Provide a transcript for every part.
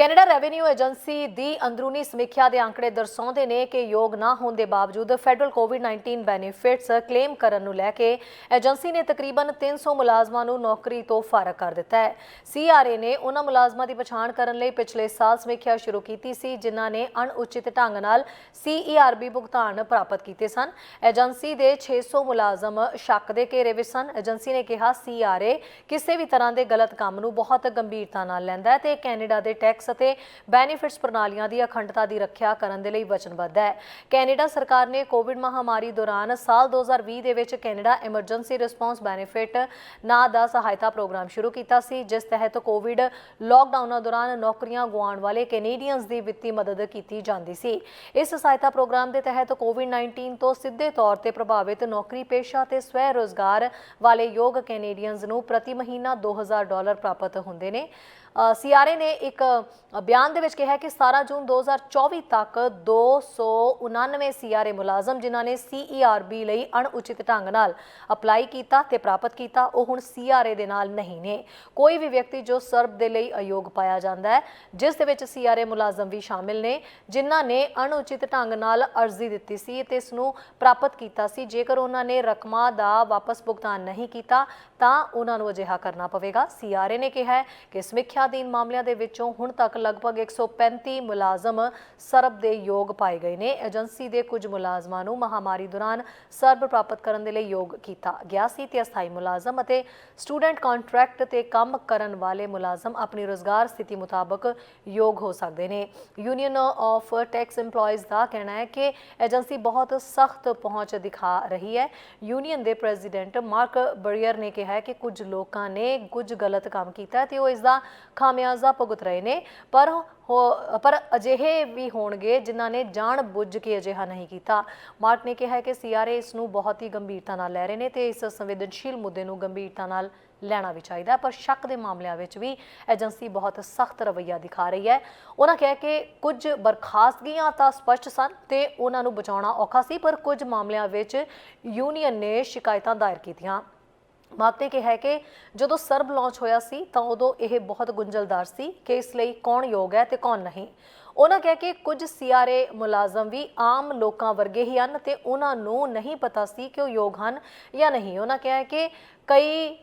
Canada revenue agency ਦੀ ਅੰਦਰੂਨੀ ਸਮੀਖਿਆ ਦੇ ਅੰਕੜੇ ਦਰਸਾਉਂਦੇ ਨੇ ਕਿ ਯੋਗ ਨਾ ਹੋਣ ਦੇ ਬਾਵਜੂਦ ਫੈਡਰਲ ਕੋਵਿਡ-19 ਬੈਨੀਫਿਟਸ ਕਲੇਮ ਕਰਨ ਨੂੰ ਲੈ ਕੇ ਏਜੰਸੀ ਨੇ ਤਕਰੀਬਨ 300 ਮੁਲਾਜ਼ਮਾਂ ਨੂੰ ਨੌਕਰੀ ਤੋਂ ਫਾਰਗ ਕਰ ਦਿੱਤਾ ਹੈ। ਸੀਆਰਏ ਨੇ ਉਹਨਾਂ ਮੁਲਾਜ਼ਮਾਂ ਦੀ ਪਛਾਣ ਕਰਨ ਲਈ ਪਿਛਲੇ ਸਾਲ ਸਮੀਖਿਆ ਸ਼ੁਰੂ ਕੀਤੀ ਸੀ, ਜਿਨ੍ਹਾਂ ਨੇ ਅਣਉਚਿਤ ਢੰਗ ਨਾਲ ਸੀਈਆਰਬੀ ਭੁਗਤਾਨ ਪ੍ਰਾਪਤ ਕੀਤੇ ਸਨ। ਏਜੰਸੀ ਦੇ 600 ਮੁਲਾਜ਼ਮ ਸ਼ੱਕ ਦੇ ਘੇਰੇ ਵਿੱਚ ਸਨ। ਏਜੰਸੀ ਨੇ ਕਿਹਾ ਸੀਆਰਏ ਕਿਸੇ ਵੀ ਤਰ੍ਹਾਂ ਦੇ ਗਲਤ ਕੰਮ ਨੂੰ ਬਹੁਤ ਗੰਭੀਰਤਾ ਨਾਲ ਲੈਂਦਾ ਹੈ ਤੇ ਕੈਨੇਡਾ ਦੇ ਟੈਕਸ ਅਤੇ ਬੈਨੀਫਿਟਸ ਪ੍ਰਣਾਲੀਆਂ ਦੀ ਅਖੰਡਤਾ ਦੀ ਰੱਖਿਆ ਕਰਨ ਦੇ ਲਈ ਵਚਨਬੱਧ ਹੈ। ਕੈਨੇਡਾ ਸਰਕਾਰ ਨੇ ਕੋਵਿਡ ਮਹਾਮਾਰੀ ਦੌਰਾਨ ਸਾਲ 2020 ਦੇ ਵਿੱਚ ਕੈਨੇਡਾ ਐਮਰਜੈਂਸੀ ਰਿਸਪੌਂਸ ਬੈਨੀਫਿਟ ਨਾਂ ਦਾ ਸਹਾਇਤਾ ਪ੍ਰੋਗਰਾਮ ਸ਼ੁਰੂ ਕੀਤਾ ਸੀ, ਜਿਸ ਤਹਿਤ ਕੋਵਿਡ ਲਾਕਡਾਊਨਾਂ ਦੌਰਾਨ ਨੌਕਰੀਆਂ ਗੁਆਉਣ ਵਾਲੇ ਕੈਨੇਡੀਅਨਸ ਦੀ ਵਿੱਤੀ ਮਦਦ ਕੀਤੀ ਜਾਂਦੀ ਸੀ। ਇਸ ਸਹਾਇਤਾ ਪ੍ਰੋਗਰਾਮ ਦੇ ਤਹਿਤ ਕੋਵਿਡ-19 ਤੋਂ ਸਿੱਧੇ ਤੌਰ ਤੇ ਪ੍ਰਭਾਵਿਤ ਨੌਕਰੀ ਪੇਸ਼ਾ ਤੇ ਸਵੈ ਰੋਜ਼ਗਾਰ ਵਾਲੇ ਯੋਗ ਕੈਨੇਡੀਅਨਸ ਨੂੰ ਪ੍ਰਤੀ ਮਹੀਨਾ 2000 ਡਾਲਰ ਪ੍ਰਾਪਤ ਹੁੰਦੇ ਨੇ। ਸੀਆਰਏ ਨੇ ਇੱਕ ਬਿਆਨ ਦੇ ਵਿੱਚ ਕਿਹਾ ਕਿ 17 ਜੂਨ 2024 ਤੱਕ 299 ਸੀਆਰਏ ਮੁਲਾਜ਼ਮ ਜਿਨ੍ਹਾਂ ਨੇ ਸੀਈਆਰਬੀ ਲਈ ਅਣਉਚਿਤ ਢੰਗ ਨਾਲ ਅਪਲਾਈ ਕੀਤਾ ਤੇ ਪ੍ਰਾਪਤ ਕੀਤਾ, ਉਹ ਹੁਣ ਸੀਆਰਏ ਦੇ ਨਾਲ ਨਹੀਂ ਨੇ। ਕੋਈ ਵੀ ਵਿਅਕਤੀ ਜੋ ਸਰਬ ਦੇ ਲਈ ਅਯੋਗ ਪਾਇਆ ਜਾਂਦਾ ਹੈ, ਜਿਸ ਦੇ ਵਿੱਚ ਸੀਆਰਏ ਮੁਲਾਜ਼ਮ ਵੀ ਸ਼ਾਮਿਲ ਨੇ, ਜਿਨ੍ਹਾਂ ਨੇ ਅਣਉਚਿਤ ਢੰਗ ਨਾਲ ਅਰਜ਼ੀ ਦਿੱਤੀ ਸੀ ਤੇ ਇਸ ਨੂੰ ਪ੍ਰਾਪਤ ਕੀਤਾ ਸੀ, ਜੇਕਰ ਉਹਨਾਂ ਨੇ ਰਕਮਾਂ ਦਾ ਵਾਪਸ ਭੁਗਤਾਨ ਨਹੀਂ ਕੀਤਾ, ਤਾਂ ਉਹਨਾਂ ਨੂੰ ਅਜਿਹਾ ਕਰਨਾ ਪਵੇਗਾ। ਸੀਆਰਏ ਨੇ ਕਿਹਾ ਹੈ ਕਿ ਸਮੀਖਿਆ ਅਧੀਨ ਮਾਮਲਿਆਂ ਦੇ ਵਿੱਚੋਂ ਹੁਣ ਤੱਕ ਲਗਭਗ 135 ਮੁਲਾਜ਼ਮ ਸਰਬ ਦੇ ਯੋਗ ਪਾਏ ਗਏ ਨੇ। ਏਜੰਸੀ ਦੇ ਕੁਝ ਮੁਲਾਜ਼ਮਾਂ ਨੂੰ ਮਹਾਮਾਰੀ ਦੌਰਾਨ ਸਰਬ ਪ੍ਰਾਪਤ ਕਰਨ ਦੇ ਲਈ ਯੋਗ ਕੀਤਾ ਗਿਆ ਸੀ ਤੇ ਅਸਥਾਈ ਮੁਲਾਜ਼ਮ ਅਤੇ ਸਟੂਡੈਂਟ ਕੰਟਰੈਕਟ ਤੇ ਕੰਮ ਕਰਨ ਵਾਲੇ ਮੁਲਾਜ਼ਮ ਆਪਣੀ ਰੋਜ਼ਗਾਰ ਸਥਿਤੀ ਮੁਤਾਬਕ ਯੋਗ ਹੋ ਸਕਦੇ ਨੇ। ਯੂਨੀਅਨ ਆਫ ਟੈਕਸ EMPLOYEES ਦਾ ਕਹਿਣਾ ਹੈ ਕਿ ਏਜੰਸੀ ਬਹੁਤ ਸਖਤ ਪਹੁੰਚ ਦਿਖਾ ਰਹੀ ਹੈ। ਯੂਨੀਅਨ ਦੇ ਪ੍ਰੈਜ਼ੀਡੈਂਟ ਮਾਰਕ ਬਰੀਅਰ ਨੇ ਕਿਹਾ ਹੈ ਕਿ ਕੁਝ ਲੋਕਾਂ ਨੇ ਕੁਝ ਗਲਤ ਕੰਮ ਕੀਤਾ ਤੇ ਉਹ ਇਸ ਦਾ ਖਾਮਿਆਜ਼ਾ ਭੁਗਤ ਰਹੇ ਨੇ। ਪਰ ਹੋ- ਪਰ ਅਜਿਹੇ ਵੀ ਹੋਣਗੇ ਜਿਨ੍ਹਾਂ ਨੇ ਜਾਣ ਬੁੱਝ ਕੇ ਅਜਿਹਾ ਨਹੀਂ ਕੀਤਾ। ਮਾਰਟ ਨੇ ਕਿਹਾ ਹੈ ਕਿ ਸੀਆਰਏ ਇਸ ਨੂੰ ਬਹੁਤ ਹੀ ਗੰਭੀਰਤਾ ਨਾਲ ਲੈ ਰਹੇ ਨੇ ਤੇ ਇਸ ਸੰਵੇਦਨਸ਼ੀਲ ਮੁੱਦੇ ਨੂੰ ਗੰਭੀਰਤਾ ਨਾਲ ਲੈਣਾ ਵੀ ਚਾਹੀਦਾ ਪਰ ਸ਼ੱਕ ਦੇ ਮਾਮਲਿਆਂ ਵਿੱਚ ਵੀ ਏਜੰਸੀ ਬਹੁਤ ਸਖਤ ਰਵੱਈਆ ਦਿਖਾ ਰਹੀ ਹੈ। ਉਹਨਾਂ ਕਿਹਾ ਕਿ ਕੁਝ ਬਰਖਾਸਤਗੀਆਂ ਤਾਂ ਸਪਸ਼ਟ ਸਨ ਤੇ ਉਹਨਾਂ ਨੂੰ ਬਚਾਉਣਾ ਔਖਾ ਸੀ, ਪਰ ਕੁਝ ਮਾਮਲਿਆਂ ਵਿੱਚ ਯੂਨੀਅਨ ਨੇ ਸ਼ਿਕਾਇਤਾਂ ਦਾਇਰ ਕੀਤੀਆਂ। ਮਾਰਕ ਕਿਹਾ ਹੈ ਕਿ ਜਦੋਂ ਸਰਬ ਲਾਂਚ ਹੋਇਆ ਸੀ, ਤਾਂ ਉਦੋਂ ਇਹ ਬਹੁਤ ਗੁੰਝਲਦਾਰ ਸੀ ਕਿ ਇਸ ਲਈ ਕੌਣ ਯੋਗ ਹੈ ਤੇ ਕੌਣ ਨਹੀਂ। ਉਹਨਾਂ ਕਿਹਾ ਕਿ ਕੁਝ ਸੀਆਰਏ ਮੁਲਾਜ਼ਮ ਵੀ ਆਮ ਲੋਕਾਂ ਵਰਗੇ ਹੀ ਹਨ ਤੇ ਉਹਨਾਂ ਨੂੰ ਨਹੀਂ ਪਤਾ ਸੀ ਕਿ ਉਹ ਯੋਗ ਹਨ ਜਾਂ ਨਹੀਂ। ਉਹਨਾਂ ਕਿਹਾ ਕਿ ਕਈ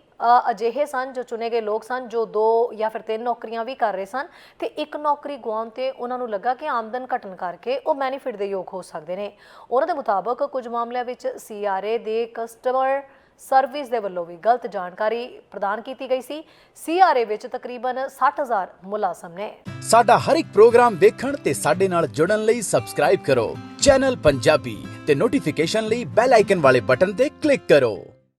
ਅਜਿਹੇ ਸਨ ਜੋ ਚੁਣੇ ਗਏ ਲੋਕ ਸਨ, ਜੋ ਦੋ ਜਾਂ ਫਿਰ ਤਿੰਨ ਨੌਕਰੀਆਂ ਵੀ ਕਰ ਰਹੇ ਸਨ ਤੇ ਇੱਕ ਨੌਕਰੀ ਗਵਾਉਣ ਤੇ ਉਹਨਾਂ ਨੂੰ ਲੱਗਾ ਕਿ ਆਮਦਨ ਘਟਣ ਕਰਕੇ ਉਹ ਬੈਨੀਫਿਟ ਦੇ ਯੋਗ ਹੋ ਸਕਦੇ ਨੇ। ਉਹਨਾਂ ਦੇ ਮੁਤਾਬਕ ਕੁਝ ਮਾਮਲਿਆਂ ਵਿੱਚ ਸੀਆਰਏ ਦੇ ਕਸਟਮਰ ਸਰਵਿਸ ਦੇ ਵੱਲੋਂ ਵੀ ਗਲਤ ਜਾਣਕਾਰੀ ਪ੍ਰਦਾਨ ਕੀਤੀ ਗਈ ਸੀ। ਸੀਆਰਏ ਵਿੱਚ ਤਕਰੀਬਨ 60000 ਮੁਲਾਜ਼ਮ ਨੇ। ਸਾਡਾ ਹਰ ਇੱਕ ਪ੍ਰੋਗਰਾਮ ਦੇਖਣ ਤੇ ਸਾਡੇ ਨਾਲ ਜੁੜਨ ਲਈ ਸਬਸਕ੍ਰਾਈਬ ਕਰੋ। ਚੈਨਲ ਪੰਜਾਬੀ ਤੇ ਨੋਟੀਫਿਕੇਸ਼ਨ ਲਈ ਬੈਲ ਆਈਕਨ ਵਾਲੇ ਬਟਨ ਤੇ ਕਲਿੱਕ ਕਰੋ।